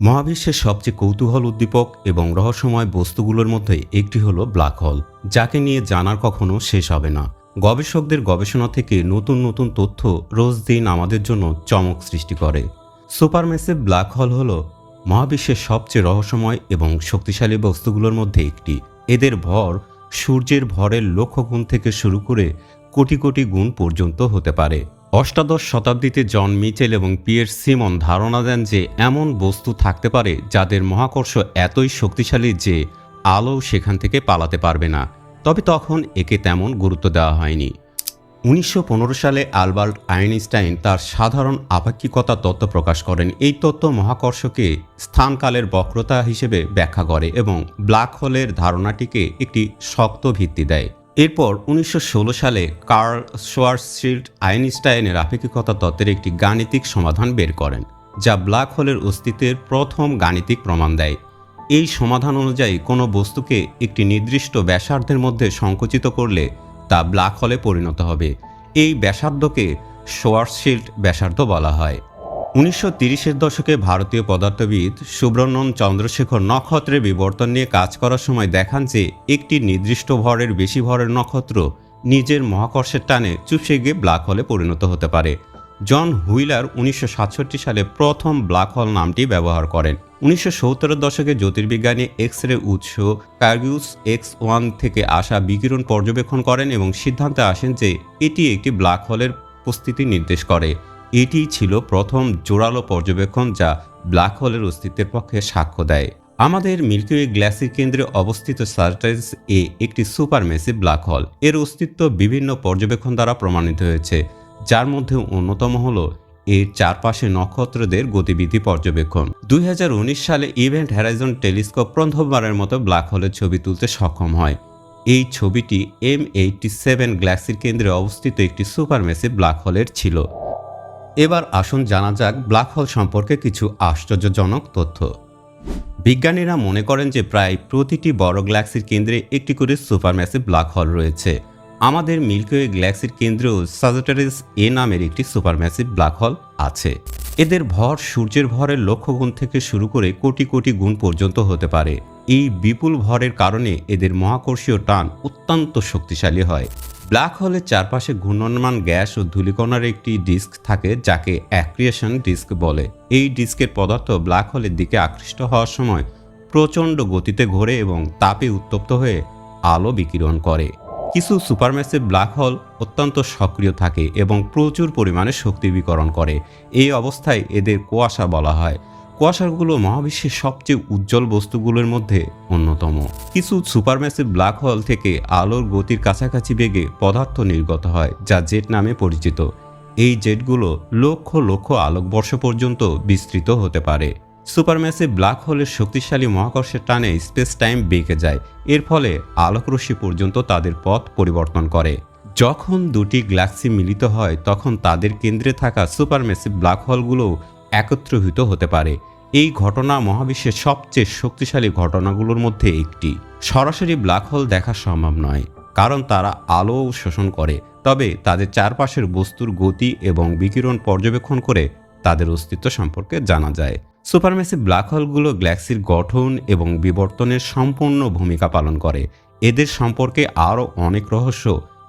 মহাবিশ্বের সবচেয়ে কৌতূহল উদ্দীপক এবং রহস্যময় বস্তুগুলোর মধ্যে একটি হলো ব্ল্যাক হোল, যাকে নিয়ে জানার কখনো শেষ হবে না। গবেষকদের গবেষণা থেকে নতুন নতুন তথ্য রোজ দিন আমাদের জন্য চমক সৃষ্টি করে। সুপারমেসিভ ব্ল্যাক হোল হলো মহাবিশ্বের সবচেয়ে রহস্যময় এবং শক্তিশালী বস্তুগুলোর মধ্যে একটি। এদের ভর সূর্যের ভরের লক্ষ গুণ থেকে শুরু করে কোটি কোটি গুণ পর্যন্ত হতে পারে। অষ্টাদশ শতাব্দীতে জন মিচেল এবং পিয়ের সিমন ধারণা দেন যে এমন বস্তু থাকতে পারে যাদের মহাকর্ষ এতই শক্তিশালী যে আলো সেখান থেকে পালাতে পারবে না। তবে তখন একে তেমন গুরুত্ব দেওয়া হয়নি। উনিশশো পনেরো সালে আলবার্ট আইনস্টাইন তার সাধারণ আপেক্ষিকতা তত্ত্ব প্রকাশ করেন। এই তত্ত্ব মহাকর্ষকে স্থানকালের বক্রতা হিসেবে ব্যাখ্যা করে এবং ব্ল্যাক হোলের ধারণাটিকে একটি শক্ত ভিত্তি দেয়। এরপর উনিশশো ষোলো সালে কার্ল শোয়ার্সশিল্ড আইনস্টাইনের আপেক্ষিকতা তত্ত্বের একটি গাণিতিক সমাধান বের করেন, যা ব্ল্যাক হোলের অস্তিত্বের প্রথম গাণিতিক প্রমাণ দেয়। এই সমাধান অনুযায়ী কোনো বস্তুকে একটি নির্দিষ্ট ব্যাসার্ধের মধ্যে সংকুচিত করলে তা ব্ল্যাক হলে পরিণত হবে। এই ব্যাসার্ধকে শোয়ার্সশিল্ড ব্যাসার্ধ বলা হয়। উনিশশো তিরিশের দশকে ভারতীয় পদার্থবিদ সুব্রমণ্যন চন্দ্রশেখর নক্ষত্রের বিবর্তন নিয়ে কাজ করার সময় দেখান যে একটি নির্দিষ্ট ভরের বেশি ভরের নক্ষত্র নিজের মহাকর্ষের টানে চুপসে গিয়ে ব্ল্যাক হলে পরিণত হতে পারে। জন হুইলার উনিশশো সাতষট্টি সালে প্রথম ব্ল্যাক হল নামটি ব্যবহার করেন। উনিশশো সত্তরের দশকে জ্যোতির্বিজ্ঞানী এক্স রে উৎস, কার্গিউস এক্স ওয়ান থেকে আসা বিকিরণ পর্যবেক্ষণ করেন এবং সিদ্ধান্তে আসেন যে এটি একটি ব্ল্যাক হোলের উপস্থিতি নির্দেশ করে। এটি ছিল প্রথম জোরালো পর্যবেক্ষণ যা ব্ল্যাক হোলের অস্তিত্বের পক্ষে সাক্ষ্য দেয়। আমাদের মিল্কিওয়ে গ্যালাক্সির কেন্দ্রে অবস্থিত সার্টাইস এ একটি সুপারমেসিভ ব্ল্যাক হল। এর অস্তিত্ব বিভিন্ন পর্যবেক্ষণ দ্বারা প্রমাণিত হয়েছে। যার মধ্যে অন্যতম হল এর চারপাশে নক্ষত্রদের গতিবিধি পর্যবেক্ষণ। দুই হাজার উনিশ সালে ইভেন্ট হ্যারাইজন টেলিস্কোপ প্রথমবারের মতো ব্ল্যাক হোলের ছবি তুলতে সক্ষম হয়। এই ছবিটি এম এইটটি সেভেন গ্যালাক্সির কেন্দ্রে অবস্থিত একটি সুপারমেসিভ ব্ল্যাক হোলের ছিল। এবার আসুন জানা যাক ব্ল্যাক হোল সম্পর্কে কিছু আশ্চর্যজনক তথ্য। বিজ্ঞানীরা মনে করেন যে প্রায় প্রতিটি বড় গ্যালাক্সির কেন্দ্রে একটি করে সুপারম্যাসিভ ব্ল্যাক হোল রয়েছে। আমাদের মিল্কিওয়ে গ্যালাক্সির কেন্দ্রেও সাজেটারিস এ নামের একটি সুপারম্যাসিভ ব্ল্যাক হোল আছে। এদের ভর সূর্যের ভরের লক্ষ গুণ থেকে শুরু করে কোটি কোটি গুণ পর্যন্ত হতে পারে। এই বিপুল ভরের কারণে এদের মহাকর্ষীয় টান অত্যন্ত শক্তিশালী হয়। ব্ল্যাক হোলের চারপাশে ঘূর্ণমান গ্যাস ও ধূলিকণার একটি ডিস্ক থাকে যাকে অ্যাক্রিয়েশন ডিস্ক বলে। এই ডিস্কের পদার্থ ব্ল্যাক হোলের দিকে আকৃষ্ট হওয়ার সময় প্রচণ্ড গতিতে ঘোরে এবং তাপে উত্তপ্ত হয়ে আলো বিকিরণ করে। কিছু সুপারম্যাসিভ ব্ল্যাক হোল অত্যন্ত সক্রিয় থাকে এবং প্রচুর পরিমাণে শক্তি বিকরণ করে। এই অবস্থায় এদের কুয়াশা বলা হয়। কুয়াশাগুলো মহাবিশ্বের সবচেয়ে উজ্জ্বল বস্তুগুলোর মধ্যে অন্যতম। কিছু সুপারম্যাসিভ ব্ল্যাক হোল থেকে আলোর গতির কাছাকাছি বেগে পদার্থ নির্গত হয়, যা জেট নামে পরিচিত। এই জেটগুলো লক্ষ লক্ষ আলোকবর্ষ পর্যন্ত বিস্তৃত হতে পারে। সুপারম্যাসিভ ব্ল্যাক হোলের শক্তিশালী মহাকর্ষের টানে স্পেস টাইম বেঁকে যায়, এর ফলে আলোকরশ্মি পর্যন্ত তাদের পথ পরিবর্তন করে। যখন দুটি গ্যালাক্সি মিলিত হয়, তখন তাদের কেন্দ্রে থাকা সুপারম্যাসিভ ব্ল্যাক হোলগুলোও একত্রিত হতে পারে। এই ঘটনা মহাবিশ্বের সবচেয়ে শক্তিশালী ঘটনাগুলোর মধ্যে একটি। সরাসরি ব্ল্যাক হোল দেখা সম্ভব নয়, কারণ তারা আলো শোষণ করে, তবে তাদের চারপাশের বস্তুর গতি এবং বিকিরণ পর্যবেক্ষণ করে তাদের অস্তিত্ব সম্পর্কে জানা যায়। সুপারমেসিভ ব্ল্যাক হোলগুলো গ্যালাক্সির গঠন এবং বিবর্তনের সম্পূর্ণ ভূমিকা পালন করে। এদের সম্পর্কে আরও অনেক রহস্য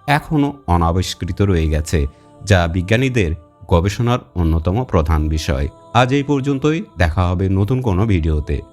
এখনও অনাবিষ্কৃত রয়ে গেছে, যা বিজ্ঞানীদের গবেষণার অন্যতম প্রধান বিষয়। আজ এই পর্যন্তই দেখা হবে নতুন কোনো ভিডিওতে।